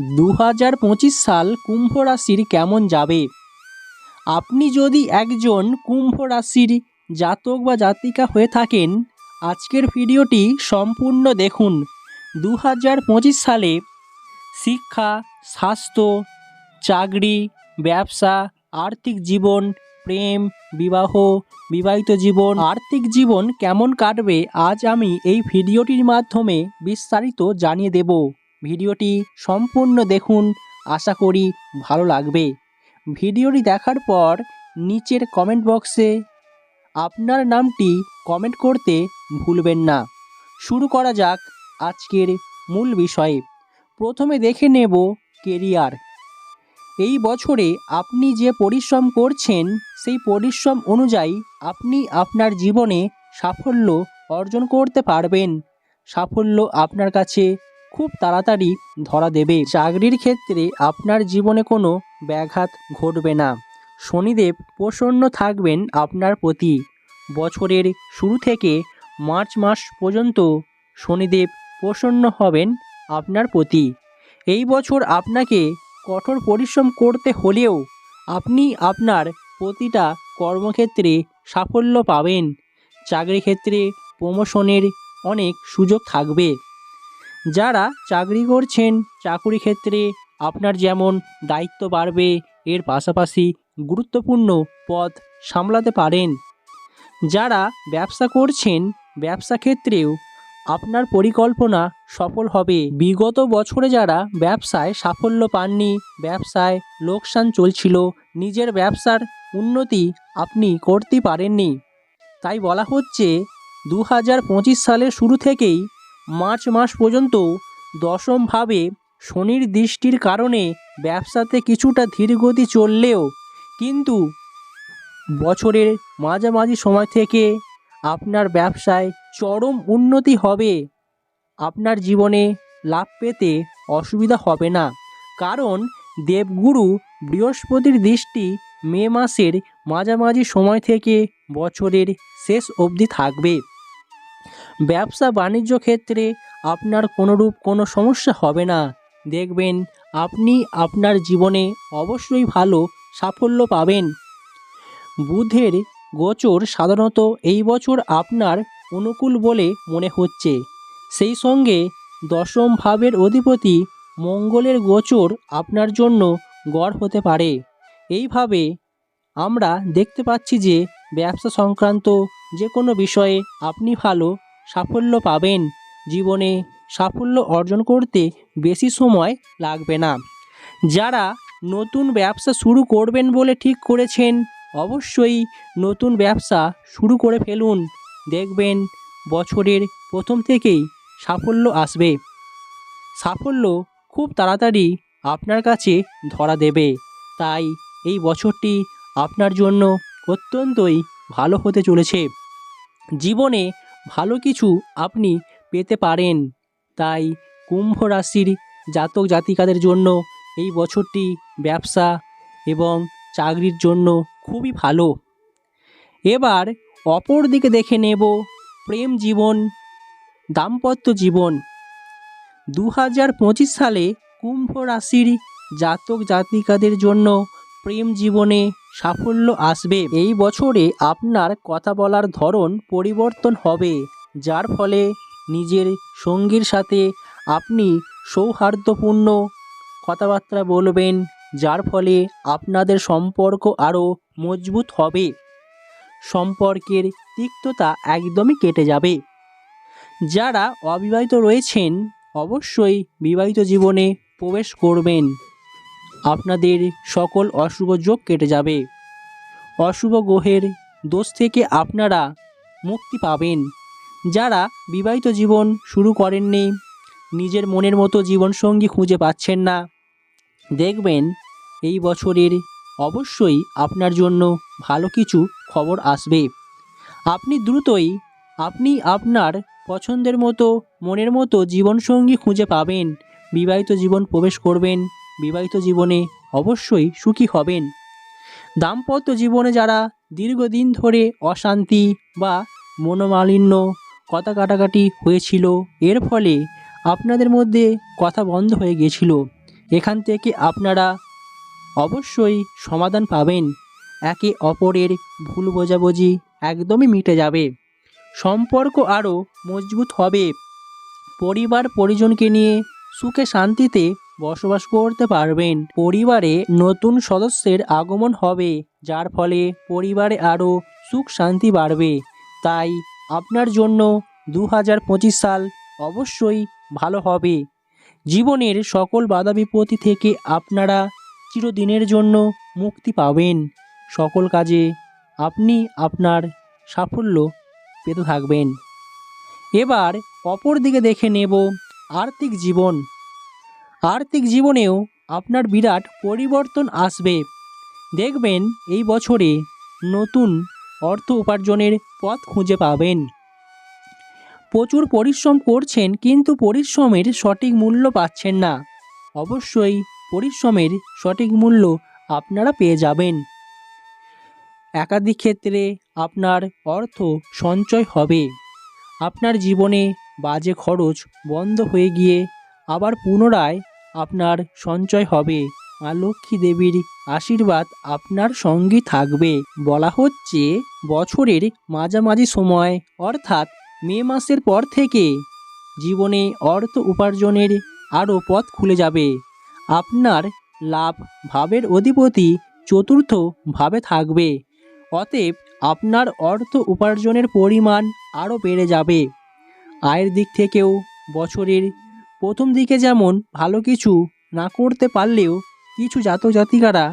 দু হাজার পঁচিশ সাল কুম্ভ রাশির কেমন যাবে? আপনি যদি একজন কুম্ভ রাশির জাতক বা জাতিকা হয়ে থাকেন, আজকের ভিডিওটি সম্পূর্ণ দেখুন। দু হাজার পঁচিশ সালে শিক্ষা, স্বাস্থ্য, চাকরি, ব্যবসা, আর্থিক জীবন, প্রেম, বিবাহ, বিবাহিত জীবন, আর্থিক জীবন কেমন কাটবে, আজ আমি এই ভিডিওটির মাধ্যমে বিস্তারিত জানিয়ে দেব। ভিডিওটি সম্পূর্ণ দেখুন, আশা করি ভালো লাগবে। ভিডিওটি দেখার পর নিচের কমেন্ট বক্সে আপনার নামটি কমেন্ট করতে ভুলবেন না। শুরু করা যাক আজকের মূল বিষয়ে। প্রথমে দেখে নেব কেরিয়ার এই বছরে আপনি যে পরিশ্রম করছেন, সেই পরিশ্রম অনুযায়ী আপনি আপনার জীবনে সাফল্য অর্জন করতে পারবেন। সাফল্য আপনার কাছে খুব তাড়াতাড়ি ধরা দেবে। চাকরির ক্ষেত্রে আপনার জীবনে কোনো ব্যাঘাত ঘটবে না। শনিদেব প্রসন্ন থাকবেন আপনার প্রতি। বছরের শুরু থেকে মার্চ মাস পর্যন্ত শনিদেব প্রসন্ন হবেন আপনার প্রতি। এই বছর আপনাকে কঠোর পরিশ্রম করতে হলেও আপনি আপনার প্রতিটা কর্মক্ষেত্রে সাফল্য পাবেন। চাকরি ক্ষেত্রে প্রমোশনের অনেক সুযোগ থাকবে। যারা চাকরি করছেন চাকরি ক্ষেত্রে আপনার যেমন দায়িত্ব বাড়বে, এর পাশাপাশি গুরুত্বপূর্ণ পদ সামলাতে পারেন। যারা ব্যবসা করছেন, ব্যবসা ক্ষেত্রেও আপনার পরিকল্পনা সফল হবে। বিগত বছরে যারা ব্যবসায় সাফল্য পাননি, ব্যবসায় লোকসান চলছিল, নিজের ব্যবসার উন্নতি আপনি করতে পারেননি। তাই বলা হচ্ছে দু হাজার পঁচিশ সালের শুরু থেকেই মার্চ মাস পর্যন্ত দশমভাবে শনির দৃষ্টির কারণে ব্যবসাতে কিছুটা ধীরগতি চললেও কিন্তু বছরের মাঝামাঝি সময় থেকে আপনার ব্যবসায় চরম উন্নতি হবে। আপনার জীবনে লাভ পেতে অসুবিধা হবে না। কারণ দেবগুরু বৃহস্পতির দৃষ্টি মে মাসের মাঝামাঝি সময় থেকে বছরের শেষ অবধি থাকবে। ব্যবসা বাণিজ্য ক্ষেত্রে আপনার কোনোরূপ কোনো সমস্যা হবে না। দেখবেন, আপনি আপনার জীবনে অবশ্যই ভালো সাফল্য পাবেন। বুধের গোচর সাধারণত এই বছর আপনার অনুকূল বলে মনে হচ্ছে। সেই সঙ্গে দশম ভাবের অধিপতি মঙ্গলের গোচর আপনার জন্য গড় হতে পারে। এইভাবে আমরা দেখতে পাচ্ছি যে ব্যবসা সংক্রান্ত যে কোনো বিষয়ে আপনি ভালো সাফল্য পাবেন। জীবনে সাফল্য অর্জন করতে বেশি সময় লাগবে না। যারা নতুন ব্যবসা শুরু করবেন বলে ঠিক করেছেন, অবশ্যই নতুন ব্যবসা শুরু করে ফেলুন। দেখবেন বছরের প্রথম থেকেই সাফল্য আসবে। সাফল্য খুব তাড়াতাড়ি আপনার কাছে ধরা দেবে। তাই এই বছরটি আপনার জন্য অত্যন্তই ভালো হতে চলেছে। জীবনে ভালো কিছু আপনি পেতে পারেন। তাই কুম্ভ রাশির জাতক জাতিকাদের জন্য এই বছরটি ব্যবসা এবং চাকরির জন্য খুবই ভালো। এবার অপর দিকে দেখে নেব প্রেম জীবন, দাম্পত্য জীবন। দু হাজার পঁচিশ সালে কুম্ভ রাশির জাতক জাতিকাদের জন্য প্রেম জীবনে সাফল্য আসবে। এই বছরে আপনার কথা বলার ধরন পরিবর্তন হবে, যার ফলে নিজের সঙ্গীর সাথে আপনি সৌহার্দ্যপূর্ণ কথাবার্তা বলবেন, যার ফলে আপনাদের সম্পর্ক আরও মজবুত হবে। সম্পর্কের তিক্ততা একদমই কেটে যাবে। যারা অবিবাহিত রয়েছেন, অবশ্যই বিবাহিত জীবনে প্রবেশ করবেন। আপনাদের সকল অশুভ যোগ কেটে যাবে। অশুভ গ্রহের দোষ থেকে আপনারা মুক্তি পাবেন। যারা বিবাহিত জীবন শুরু করেননি, নিজের মনের মতো জীবনসঙ্গী খুঁজে পাচ্ছেন না। দেখবেন, এই বছরের অবশ্যই আপনার জন্য ভালো কিছু খবর আসবে। আপনি দ্রুতই আপনি আপনার পছন্দের মতো, মনের মতো জীবনসঙ্গী খুঁজে পাবেন। বিবাহিত জীবন প্রবেশ করবেন। বিবাহিত জীবনে অবশ্যই সুখী হবেন। দাম্পত্য জীবনে যারা দীর্ঘদিন ধরে অশান্তি বা মনোমালিন্য কথা কাটাকাটি হয়েছিল, এর ফলে আপনাদের মধ্যে কথা বন্ধ হয়ে গিয়েছিল এখান থেকে আপনারা অবশ্যই সমাধান পাবেন। একে অপরের ভুল বোঝাবুঝি একদমই মিটে যাবে। সম্পর্ক আরও মজবুত হবে। পরিবার পরিজনকে নিয়ে সুখে শান্তিতে বসবাস করতে পারবেন। পরিবারে নতুন সদস্যের আগমন হবে, যার ফলে পরিবারে আরও সুখ শান্তি বাড়বে। তাই আপনার জন্য দু হাজার পঁচিশ সাল অবশ্যই ভালো হবে। জীবনের সকল বাধা বিপত্তি থেকে আপনারা চিরদিনের জন্য মুক্তি পাবেন। সকল কাজে আপনি আপনার সাফল্য পেতে থাকবেন। এবার অপর দিকে দেখে নেব আর্থিক জীবন। আর্থিক জীবনেও আপনার বিরাট পরিবর্তন আসবে। দেখবেন এই বছরে নতুন অর্থ উপার্জনের পথ খুঁজে পাবেন। প্রচুর পরিশ্রম করছেন কিন্তু পরিশ্রমের সঠিক মূল্য পাচ্ছেন না। অবশ্যই পরিশ্রমের সঠিক মূল্য আপনারা পেয়ে যাবেন। একাধিক ক্ষেত্রে আপনার অর্থ সঞ্চয় হবে। আপনার জীবনে বাজে খরচ বন্ধ হয়ে গিয়ে আবার পুনরায় আপনার সঞ্চয় হবে। মা লক্ষ্মী দেবীর আশীর্বাদ আপনার সঙ্গী থাকবে। বলা হচ্ছে, বছরের মাঝামাঝি সময়, অর্থাৎ মে মাসের পর থেকে জীবনে অর্থ উপার্জনের আরও পথ খুলে যাবে। আপনার লাভ ভাবের অধিপতি চতুর্থ ভাবে থাকবে। অতএব আপনার অর্থ উপার্জনের পরিমাণ আরও বেড়ে যাবে। আয়ের দিক থেকেও বছরের প্রথম দিকে যেমন ভালো কিছু না করতে পারলেও কিছু জাতক জাতিকারা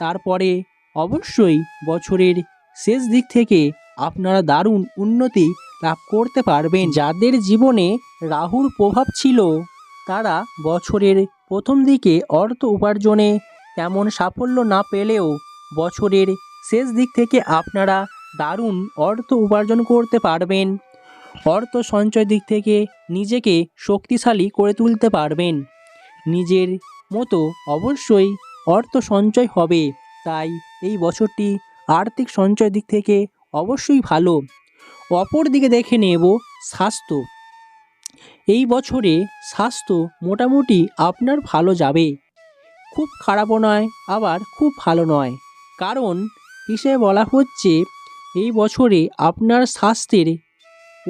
তারপরে অবশ্যই বছরের শেষ দিক থেকে আপনারা দারুণ উন্নতি লাভ করতে পারবেন। যাদের জীবনে রাহুর প্রভাব ছিল, তারা বছরের প্রথম দিকে অর্থ উপার্জনে তেমন সাফল্য না পেলেও বছরের শেষ দিক থেকে আপনারা দারুণ অর্থ উপার্জন করতে পারবেন। অর্থ সঞ্চয় দিক থেকে নিজেকে শক্তিশালী করে তুলতে পারবেন। নিজের মতো অবশ্যই অর্থ সঞ্চয় হবে, তাই এই বছরটি আর্থিক সঞ্চয় দিক থেকে অবশ্যই ভালো। অপর দিকে দেখে নেব স্বাস্থ্য। এই বছরে স্বাস্থ্য মোটামুটি আপনার ভালো যাবে। খুব খারাপও নয়, আবার খুব ভালো নয়। কারণ, হিসেবে বলা হচ্ছে এই বছরে আপনার স্বাস্থ্যের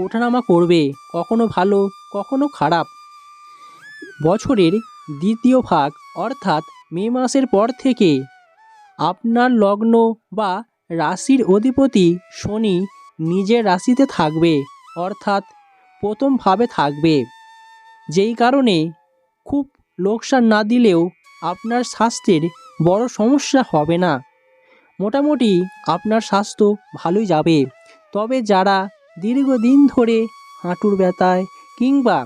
ওঠানামা করবে, কখনো ভালো, কখনো খারাপ। বছরের দ্বিতীয় ভাগ, অর্থাৎ মে মাসের পর থেকে, আপনার লগ্ন বা রাশির অধিপতি শনি নিজের রাশিতে থাকবে, অর্থাৎ প্রথমভাবে থাকবে। যেই কারণে খুব লোকসান না দিলেও আপনার স্বাস্থ্যের বড় সমস্যা হবে না। মোটামুটি আপনার স্বাস্থ্য ভালোই যাবে। তবে যারা দীর্ঘদিন ধরে হাঁটুর ব্যথায় কিংবা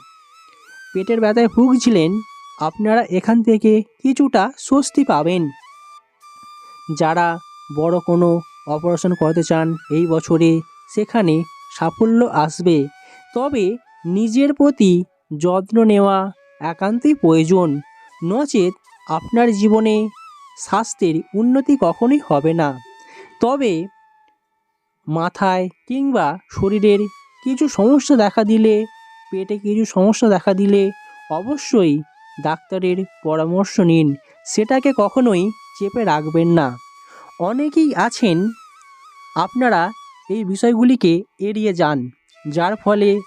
পেটের ব্যথায় ভুগছিলেন, আপনারা এখান থেকে কিছুটা স্বস্তি পাবেন। যারা বড় কোনো অপারেশন করতে চান এই বছরে, সেখানে সাফল্য আসবে। তবে নিজের প্রতি যত্ন নেওয়া একান্তই প্রয়োজন। নচেত আপনার জীবনে স্বাস্থ্যের উন্নতি কখনোই হবে না। তবে মাথায় কিংবা শরীরের কিছু সমস্যা দেখা দিলে, পেটে কিছু সমস্যা দেখা দিলে অবশ্যই ডাক্তারের পরামর্শ নিন। সেটাকে কখনোই চেপে রাখবেন না। অনেকেই আছেন, আপনারা এই বিষয়গুলিকে এড়িয়ে যান, যার ফলে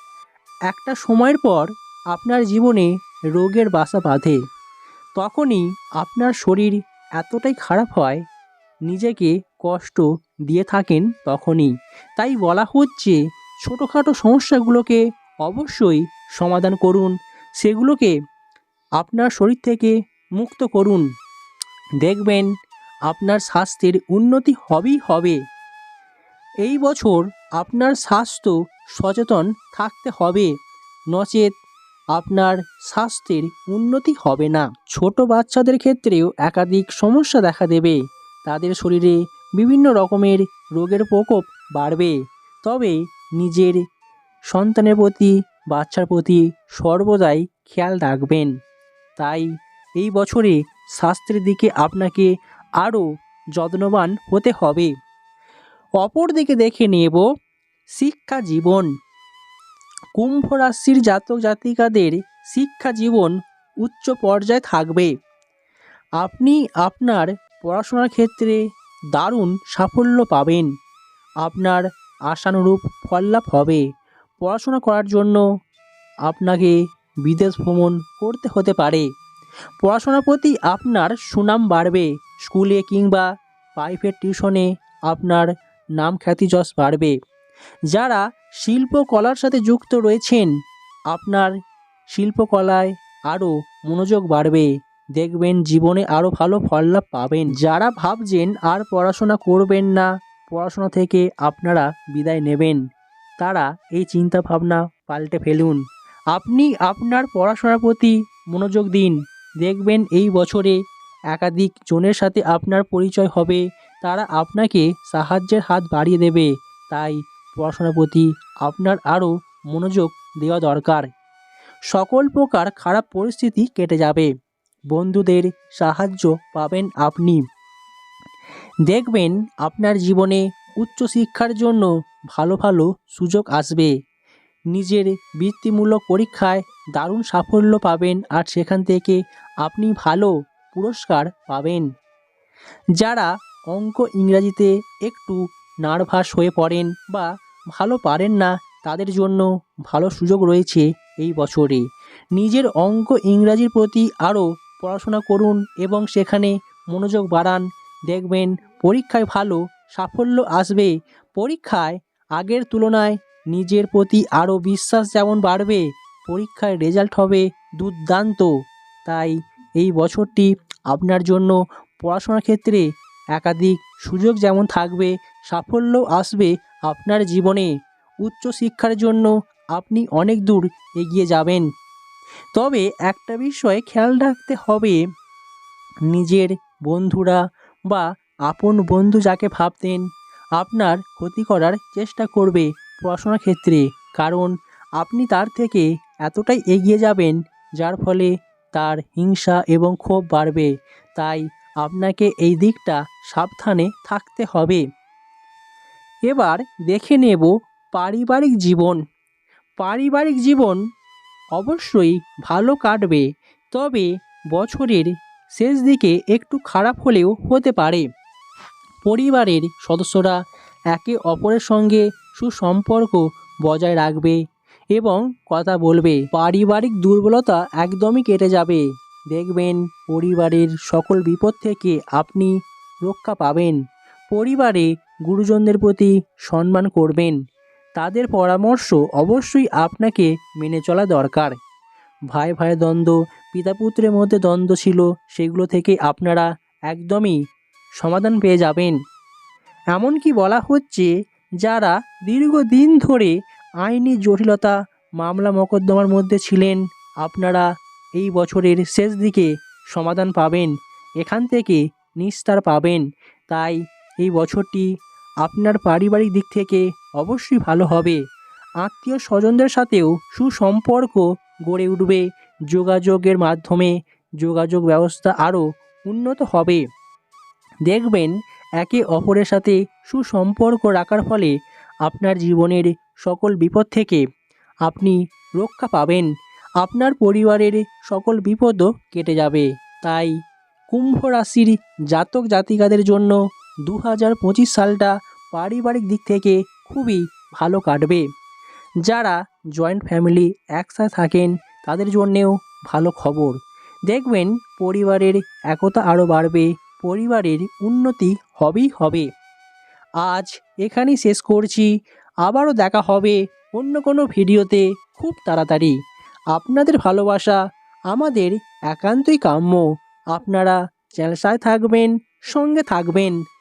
একটা সময়ের পর আপনার জীবনে রোগের বাসা বাঁধে। তখনই আপনার শরীর এতটাই খারাপ হয়, নিজেকে কষ্ট দিয়ে থাকেন তখনই। তাই বলা হচ্ছে, ছোটোখাটো সমস্যাগুলোকে অবশ্যই সমাধান করুন। সেগুলোকে আপনার শরীর থেকে মুক্ত করুন। দেখবেন আপনার স্বাস্থ্যের উন্নতি হবেই হবে। এই বছর আপনার স্বাস্থ্য সচেতন থাকতে হবে। নচেত আপনার স্বাস্থ্যের উন্নতি হবে না। ছোট বাচ্চাদের ক্ষেত্রেও একাধিক সমস্যা দেখা দেবে। তাদের শরীরে বিভিন্ন রকমের রোগের প্রকোপ বাড়বে। তবে নিজের সন্তানের প্রতি, বাচ্চার প্রতি সর্বদাই খেয়াল রাখবেন। তাই এই বছরে স্বাস্থ্যের দিকে আপনাকে আরও যত্নবান হতে হবে। অপর দিকে দেখে নেব শিক্ষা জীবন। কুম্ভ রাশির জাতক জাতিকাদের শিক্ষা জীবন উচ্চ পর্যায়ে থাকবে। আপনি আপনার পড়াশোনার ক্ষেত্রে দারুণ সাফল্য পাবেন। আপনার আশানুরূপ ফললাভ হবে। পড়াশোনা করার জন্য আপনাকে বিদেশ ভ্রমণ করতে হতে পারে। পড়াশোনার প্রতি আপনার সুনাম বাড়বে। স্কুলে কিংবা প্রাইভেট টিউশনে আপনার নাম খ্যাতি যশ বাড়বে। যারা শিল্পকলার সাথে যুক্ত রয়েছেন, আপনার শিল্পকলায় আরও মনোযোগ বাড়বে। দেখবেন জীবনে আরও ভালো ফললাভ পাবেন। যারা ভাবছেন আর পড়াশোনা করবেন না, পড়াশোনা থেকে আপনারা বিদায় নেবেন। তারা এই চিন্তা ভাবনা পাল্টে ফেলুন। আপনি আপনার পড়াশোনার প্রতি মনোযোগ দিন। দেখবেন এই বছরে একাধিক জনের সাথে আপনার পরিচয় হবে। তারা আপনাকে সাহায্যের হাত বাড়িয়ে দেবে। তাই পড়াশোনার প্রতি আপনার আরও মনোযোগ দেওয়া দরকার। সকল প্রকার খারাপ পরিস্থিতি কেটে যাবে। বন্ধুদের সাহায্য পাবেন আপনি। দেখবেন আপনার জীবনে উচ্চশিক্ষার জন্য ভালো ভালো সুযোগ আসবে। নিজের বৃত্তিমূলক পরীক্ষায় দারুণ সাফল্য পাবেন আর সেখান থেকে আপনি ভালো পুরস্কার পাবেন। যারা অঙ্ক ইংরাজিতে একটু নার্ভাস হয়ে পড়েন বা ভালো পারেন না, তাদের জন্য ভালো সুযোগ রয়েছে এই বছরে। নিজের অঙ্ক ইংরাজির প্রতি আরও পড়াশোনা করুন এবং সেখানে মনোযোগ বাড়ান। দেখবেন পরীক্ষায় ভালো সাফল্য আসবে। পরীক্ষায় আগের তুলনায় নিজের প্রতি আরও বিশ্বাস যেমন বাড়বে, পরীক্ষায় রেজাল্ট হবে দুর্দান্ত। তাই এই বছরটি আপনার জন্য পড়াশোনার ক্ষেত্রে একাধিক সুযোগ যেমন থাকবে, সাফল্য আসবে আপনার জীবনে। উচ্চশিক্ষার জন্য আপনি অনেক দূর এগিয়ে যাবেন। তবে একটা বিষয় খেয়াল রাখতে হবে। নিজের বন্ধুরা বা আপন বন্ধু যাকে ভাবতেন, আপনার ক্ষতি করার চেষ্টা করবে পড়াশোনার ক্ষেত্রে। কারণ আপনি তার থেকে এতটাই এগিয়ে যাবেন, যার ফলে তার হিংসা এবং ক্ষোভ বাড়বে। তাই আপনাকে এই দিকটা সাবধানে থাকতে হবে। এবার দেখে নেব পারিবারিক জীবন। পারিবারিক জীবন অবশ্যই ভালো কাটবে। তবে বছরের শেষ দিকে একটু খারাপ হলেও হতে পারে। পরিবারের সদস্যরা একে অপরের সঙ্গে সুসম্পর্ক বজায় রাখবে এবং কথা বলবে। পারিবারিক দুর্বলতা একদমই কেটে যাবে। দেখবেন পরিবারের সকল বিপদ থেকে আপনি রক্ষা পাবেন। পরিবারে গুরুজনদের প্রতি সম্মান করবেন। তাদের পরামর্শ অবশ্যই আপনাকে মেনে চলা দরকার। ভাই ভাই দ্বন্দ্ব, পিতা পুত্রের মধ্যে দ্বন্দ্ব ছিল, সেগুলো থেকে আপনারা একদমই সমাধান পেয়ে যাবেন। এমনকি বলা হচ্ছে, যারা দীর্ঘদিন ধরে আইনি জটিলতা, মামলা মোকদ্দমার মধ্যে ছিলেন, আপনারা এই বছরের শেষ দিকে সমাধান পাবেন। এখান থেকে নিস্তার পাবেন। তাই এই বছরটি আপনার পারিবারিক দিক থেকে অবশ্যই ভালো হবে। আত্মীয় স্বজনদের সাথেও সুসম্পর্ক গড়ে উঠবে। যোগাযোগের মাধ্যমে যোগাযোগ ব্যবস্থা আরও উন্নত হবে। দেখবেন একে অপরের সাথে সুসম্পর্ক রাখার ফলে আপনার জীবনের সকল বিপদ থেকে আপনি রক্ষা পাবেন। আপনার পরিবারের সকল বিপদও কেটে যাবে। তাই কুম্ভ রাশির জাতক জাতিকাদের জন্য দু হাজার পঁচিশ সালটা পারিবারিক দিক থেকে খুবই ভালো কাটবে। যারা জয়েন্ট ফ্যামিলি একসাথে থাকেন, তাদের জন্যেও ভালো খবর। দেখবেন পরিবারের একতা আরও বাড়বে, পরিবারের উন্নতি হবেই হবে। আজ এখানেই শেষ করছি। আবারও দেখা হবে অন্য কোনো ভিডিওতে খুব তাড়াতাড়ি। আপনাদের ভালোবাসা, আমাদের একান্তই কাম্য। আপনারা চ্যানেল থাকবেন, সঙ্গে থাকবেন।